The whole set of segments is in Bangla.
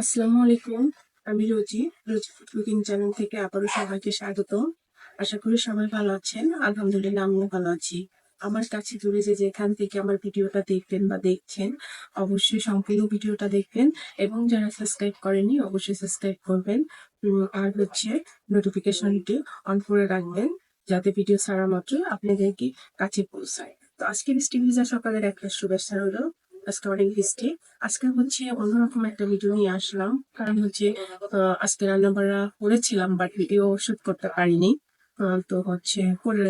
আসসালামু আলাইকুম, আমি Rosy Rosy food cooking channel থেকে আবারও সবাইকে স্বাগত আশা করি সবাই ভালো আছেন, আলহামদুলিল্লাহ আমিও ভালো আছি। আমার কাছে দূরে যে যেখান থেকে আমার ভিডিওটা দেখবেন বা দেখছেন, অবশ্যই সম্পূর্ণ ভিডিওটা দেখবেন এবং যারা সাবস্ক্রাইব করেনি অবশ্যই সাবস্ক্রাইব করবেন। আর হচ্ছে নোটিফিকেশনটি অন করে রাখবেন, যাতে ভিডিও ছাড়া মাত্র আপনাদেরকে কাছে পৌঁছায়। তো আজকে বৃষ্টি ভিজা সকালের একটা শুভেচ্ছা হলো আজকে আজকে হচ্ছে অন্যরকম একটা ভিডিও নিয়ে আসলাম। কারণ হচ্ছে আহ, আজকে রান্না বান্না করেছিলাম বাট ভিডিও শুট করতে পারিনি। আহ, তো হচ্ছে করে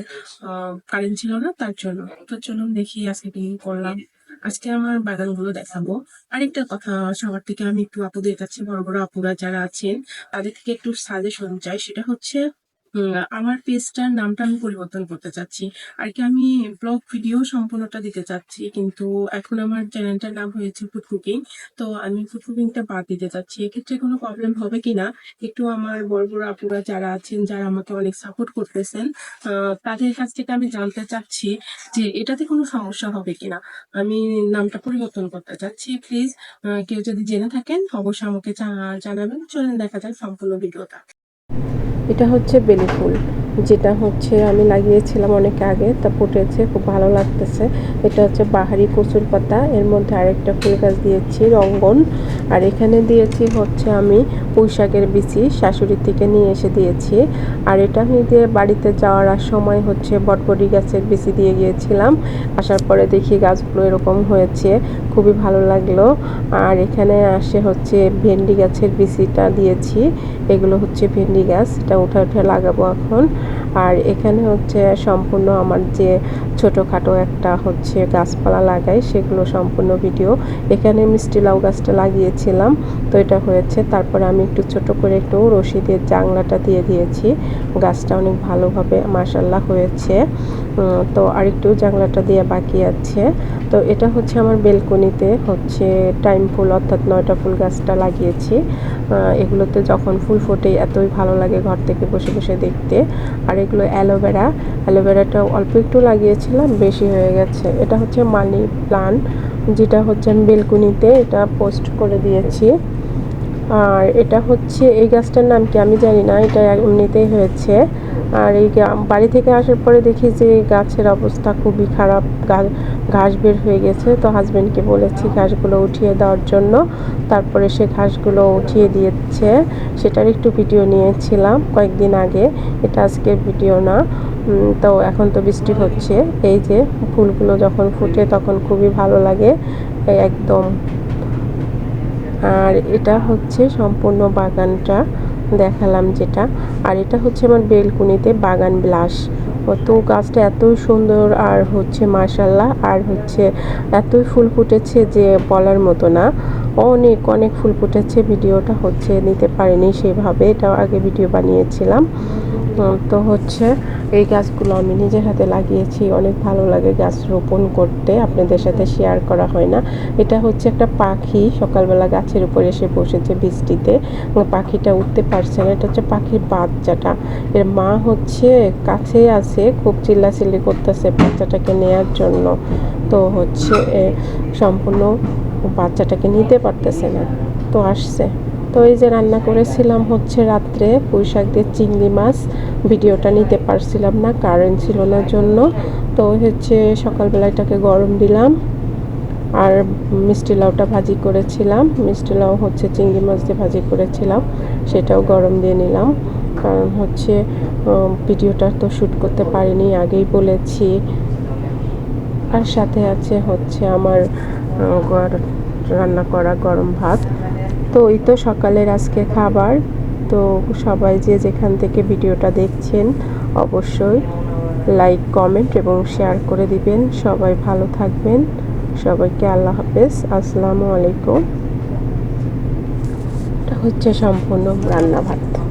কারেন্ট ছিল না তার জন্য। তো চলুন দেখি আজকে কি করলাম। আজকে আমার বাগানগুলো দেখাবো। আরেকটা কথা সবার থেকে আমি একটু আপুদের কাছে বড় বড় আপুরা যারা আছেন তাদের থেকে একটু সাজেশন চাই। সেটা হচ্ছে আমার পেজটার নামটা আমি পরিবর্তন করতে চাচ্ছি। আর কি আমি ব্লগ ভিডিও সম্পূর্ণটা দিতে চাচ্ছি, কিন্তু এখন আমার চ্যানেলটার নাম হয়েছে ফুড কুকিং তো আমি ফুড কুকিংটা বাদ দিতে চাচ্ছি। এক্ষেত্রে কোনো প্রবলেম হবে কিনা? একটু আমার বড় বড় আপুরা যারা আছেন, যারা আমাকে অনেক সাপোর্ট করতেছেন তাদের কাছ থেকে আমি জানতে চাচ্ছি যে এটাতে কোনো সমস্যা হবে কিনা। আমি নামটা পরিবর্তন করতে চাচ্ছি প্লিজ কেউ যদি জেনে থাকেন, অবশ্যই আমাকে জানাবেন। চলেন দেখা যায় সম্পূর্ণ ভিডিওটা এটা হচ্ছে বেলি ফুল। যেটা হচ্ছে আমি লাগিয়েছিলাম অনেক আগে, তা ফুটেছে, খুব ভালো লাগতেছে। এটা হচ্ছে বাহারি কচুর পাতা, এর মধ্যে আরেকটা ফুল গাছ দিয়েছি, রঙ্গন। আর এখানে দিয়েছি হচ্ছে আমি পুঁই শাকের বিচি শাশুড়ির থেকে নিয়ে এসে দিয়েছি। আর এটা আমি দিয়ে বাড়িতে যাওয়ার সময় হচ্ছে বটবডি গাছের বিচি দিয়ে গিয়েছিলাম। আসার পরে দেখি গাছগুলো এরকম হয়েছে, খুবই ভালো লাগল। আর এখানে আসে হচ্ছে ভেন্ডি গাছের বিচিটা দিয়েছি, এগুলো হচ্ছে ভেন্ডি গাছ, এটা উঠে উঠে লাগাবো এখন। আর এখানে হচ্ছে সম্পূর্ণ আমার যে ছোটোখাটো একটা হচ্ছে গাছপালা লাগাই, সেগুলো সম্পূর্ণ ভিডিও এখানে মিষ্টি লাউ গাছটা লাগিয়েছিলাম। তো এটা হয়েছে। তারপরে আমি একটু ছোট করে একটু রশি দিয়ে জাংলাটা দিয়ে দিয়েছি। গাছটা অনেক ভালোভাবে মাসাল্লাহ হয়েছে। তো আরেকটু জাংলাটা দিয়ে বাকি আছে। তো এটা হচ্ছে আমার বেলকনিতে হচ্ছে টাইম ফুল অর্থাৎ নয়টা ফুল গাছটা লাগিয়েছি। এগুলোতে যখন ফুল ফোটে এতই ভালো লাগে ঘর থেকে বসে বসে দেখতে। আর এগুলো অ্যালোভেরা। অ্যালোভেরাটা অল্প একটু লাগিয়েছিলাম, বেশি হয়ে গেছে। এটা হচ্ছে মানি প্লান্ট, যেটা হচ্ছে আমি বেলকুনিতে এটা পোস্ট করে দিয়েছি। আর এটা হচ্ছে এই গাছটার নাম কি আমি জানি না, এটা এমনিতেই হয়েছে। আর এই বাড়ি থেকে আসার পরে দেখি যে গাছের অবস্থা খুবই খারাপ ঘাস বের হয়ে গেছে। তো হাজবেন্ডকে বলেছি ঘাসগুলো উঠিয়ে দেওয়ার জন্য। তারপরে সে ঘাসগুলো উঠিয়ে দিয়েছে। সেটার একটু ভিডিও নিয়েছিলাম কয়েকদিন আগে। এটা আজকের ভিডিও না। তো এখন তো বৃষ্টি হচ্ছে। এই যে ফুলগুলো যখন ফুটে তখন খুবই ভালো লাগে। একদম। আর এটা হচ্ছে সম্পূর্ণ বাগানটা দেখালাম যেটা। আর এটা হচ্ছে আমার বেলকুনিতে বাগান ব্লাস তো গাছটা এত সুন্দর আর হচ্ছে মার্শাল্লাহ আর হচ্ছে এতই ফুল ফুটেছে যে বলার মতো না। অনেক অনেক ফুল ফুটেছে, ভিডিওটা হচ্ছে নিতে পারিনি সেভাবে, এটাও আগে ভিডিও বানিয়েছিলাম। তো হচ্ছে এই গাছগুলো আমি নিজের হাতে লাগিয়েছি, অনেক ভালো লাগে গাছ রোপণ করতে, আপনাদের সাথে শেয়ার করা হয় না। এটা হচ্ছে একটা পাখি, সকালবেলা গাছের উপর এসে বসেছে বৃষ্টিতে পাখিটা উঠতে পারছে না, এটা হচ্ছে পাখির বাচ্চাটা। এর মা হচ্ছে কাছেই আছে, খুব চিল্লাচিল্লি করতেছে বাচ্চাটাকে নেয়ার জন্য। তো হচ্ছে সম্পূর্ণ বাচ্চাটাকে নিতে পারতেছে না। তো আসছে। তো এই যে রান্না করেছিলাম হচ্ছে রাত্রে পুঁই শাক দিয়ে চিংড়ি মাছ, ভিডিওটা নিতে পারছিলাম না কারেন্ট ছিল না জন্য। তো হচ্ছে সকালবেলা এটাকে গরম দিলাম আর মিষ্টি লাউটা ভাজি করেছিলাম। মিষ্টি লাউ হচ্ছে চিংড়ি মাছ দিয়ে ভাজি করেছিলাম, সেটাও গরম দিয়ে নিলাম। কারণ হচ্ছে ভিডিওটা তো শ্যুট করতে পারিনি, আগেই বলেছি। আর সাথে আছে হচ্ছে আমার রান্না করা গরম ভাত। তো এই তো সকালের আজকে খাবার। তো সবাই যে যেখান থেকে ভিডিওটা দেখছেন, অবশ্যই লাইক কমেন্ট এবং শেয়ার করে দিবেন। সবাই ভালো থাকবেন। সবাইকে আল্লাহ হাফেজ। আসসালামু আলাইকুম। এটা হচ্ছে সম্পূর্ণ রান্না ভাত